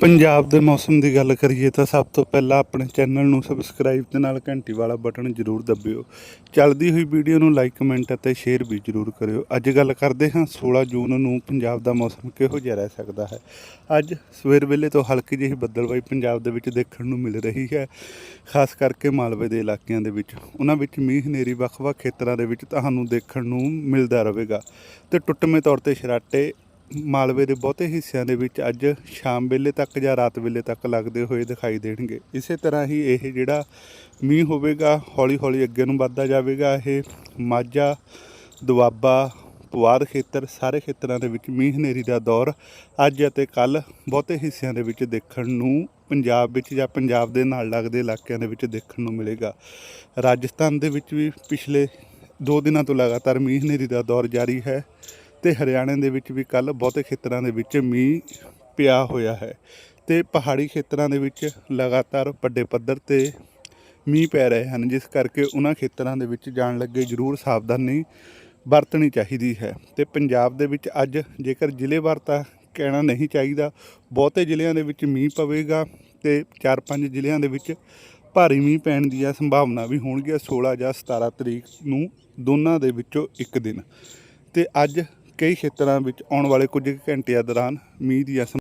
ਪੰਜਾਬ ਦੇ ਮੌਸਮ ਦੀ ਗੱਲ ਕਰੀਏ ਤਾਂ ਸਭ ਤੋਂ ਪਹਿਲਾਂ ਆਪਣੇ ਚੈਨਲ ਨੂੰ ਸਬਸਕ੍ਰਾਈਬ ਤੇ ਨਾਲ ਘੰਟੀ ਵਾਲਾ ਬਟਨ ਜ਼ਰੂਰ ਦਬਿਓ। ਚੱਲਦੀ ਹੋਈ ਵੀਡੀਓ ਨੂੰ ਲਾਈਕ ਕਮੈਂਟ ਅਤੇ ਸ਼ੇਅਰ ਵੀ ਜ਼ਰੂਰ ਕਰਿਓ। ਅੱਜ ਗੱਲ ਕਰਦੇ ਹਾਂ 16 ਜੂਨ ਨੂੰ ਪੰਜਾਬ ਦਾ ਮੌਸਮ ਕਿਹੋ ਜਿਹਾ ਰਹਿ ਸਕਦਾ ਹੈ। ਅੱਜ ਸਵੇਰ ਵੇਲੇ ਤੋਂ ਹਲਕੀ ਜਿਹੀ ਬੱਦਲਬਾਈ ਪੰਜਾਬ ਦੇ ਵਿੱਚ ਦੇਖਣ ਨੂੰ ਮਿਲ ਰਹੀ ਹੈ, ਖਾਸ ਕਰਕੇ ਮਾਲਵੇ ਦੇ ਇਲਾਕਿਆਂ ਦੇ ਵਿੱਚ। ਉਹਨਾਂ ਵਿੱਚ ਮੀਂਹ ਹਨੇਰੀ ਵੱਖ-ਵੱਖ ਖੇਤਰਾਂ ਦੇ ਵਿੱਚ ਤੁਹਾਨੂੰ ਦੇਖਣ ਨੂੰ ਮਿਲਦਾ ਰਹੇਗਾ। ਤੇ ਟੁੱਟਵੇਂ ਤੌਰ ਤੇ ਸ਼ਰਾਟੇ ਮਾਲਵੇ ਦੇ ਬਹੁਤੇ ਹਿੱਸਿਆਂ ਦੇ ਵਿੱਚ ਅੱਜ ਸ਼ਾਮ ਵੇਲੇ ਤੱਕ ਜਾਂ ਰਾਤ ਵੇਲੇ ਤੱਕ ਲੱਗਦੇ ਹੋਏ ਦਿਖਾਈ ਦੇਣਗੇ। ਇਸੇ ਤਰ੍ਹਾਂ ਹੀ ਇਹ ਜਿਹੜਾ ਮੀਂਹ ਹੋਵੇਗਾ, ਹੌਲੀ-ਹੌਲੀ ਅੱਗੇ ਨੂੰ ਵੱਧਦਾ ਜਾਵੇਗਾ। ਇਹ ਮਾਝਾ, ਦੁਆਬਾ, ਪੁਆਧ ਖੇਤਰ ਸਾਰੇ ਖੇਤਰਾਂ ਦੇ ਵਿੱਚ ਮੀਂਹ ਹਨੇਰੀ ਦਾ ਦੌਰ ਅੱਜ ਅਤੇ ਕੱਲ ਬਹੁਤੇ ਹਿੱਸਿਆਂ ਦੇ ਵਿੱਚ ਦੇਖਣ ਨੂੰ ਪੰਜਾਬ ਵਿੱਚ ਜਾਂ ਪੰਜਾਬ ਦੇ ਨਾਲ ਲੱਗਦੇ ਇਲਾਕਿਆਂ ਦੇ ਵਿੱਚ ਦੇਖਣ ਨੂੰ ਮਿਲੇਗਾ। ਰਾਜਸਥਾਨ ਦੇ ਵਿੱਚ ਵੀ ਪਿਛਲੇ 2 ਦਿਨਾਂ ਤੋਂ ਲਗਾਤਾਰ ਮੀਂਹ ਹਨੇਰੀ ਦਾ ਦੌਰ ਜਾਰੀ ਹੈ। ਤੇ ਹਰਿਆਣੇ ਦੇ ਵਿੱਚ ਵੀ ਕੱਲ ਬਹੁਤੇ ਖੇਤਰਾਂ ਦੇ ਵਿੱਚ ਮੀਂਹ ਪਿਆ ਹੋਇਆ ਹੈ ਤੇ ਪਹਾੜੀ ਖੇਤਰਾਂ ਦੇ ਵਿੱਚ ਲਗਾਤਾਰ ਵੱਡੇ ਪੱਧਰ ਤੇ ਮੀਂਹ ਪੈ ਰਹੇ ਹਨ, ਜਿਸ ਕਰਕੇ ਉਹਨਾਂ ਖੇਤਰਾਂ ਦੇ ਵਿੱਚ ਜਾਣ ਲੱਗੇ ਜ਼ਰੂਰ ਸਾਵਧਾਨੀ ਵਰਤਣੀ ਚਾਹੀਦੀ ਹੈ। ਤੇ ਪੰਜਾਬ ਦੇ ਵਿੱਚ ਅੱਜ ਜੇਕਰ ਜ਼ਿਲ੍ਹੇਵਾਰ ਤਾਂ ਕਹਿਣਾ ਨਹੀਂ ਚਾਹੀਦਾ, ਬਹੁਤੇ ਜ਼ਿਲ੍ਹਿਆਂ ਦੇ ਵਿੱਚ ਮੀਂਹ ਪਵੇਗਾ ਤੇ 4-5 ਜ਼ਿਲ੍ਹਿਆਂ ਦੇ ਵਿੱਚ ਭਾਰੀ ਮੀਂਹ ਪੈਣ ਦੀਆਂ ਸੰਭਾਵਨਾ ਵੀ ਹੋਣਗੀਆਂ 16 ਜਾਂ 17 ਤਰੀਕ ਨੂੰ ਦੋਨਾਂ ਦੇ ਵਿੱਚੋਂ ਇੱਕ ਦਿਨ। ਤੇ ਅੱਜ ਕਈ ਖੇਤਰਾਂ ਵਿੱਚ ਆਉਣ ਵਾਲੇ ਕੁਝ ਕੁ ਘੰਟਿਆਂ ਦੌਰਾਨ ਮੀਂਹ ਦੀਆਂ ਸੰਭ-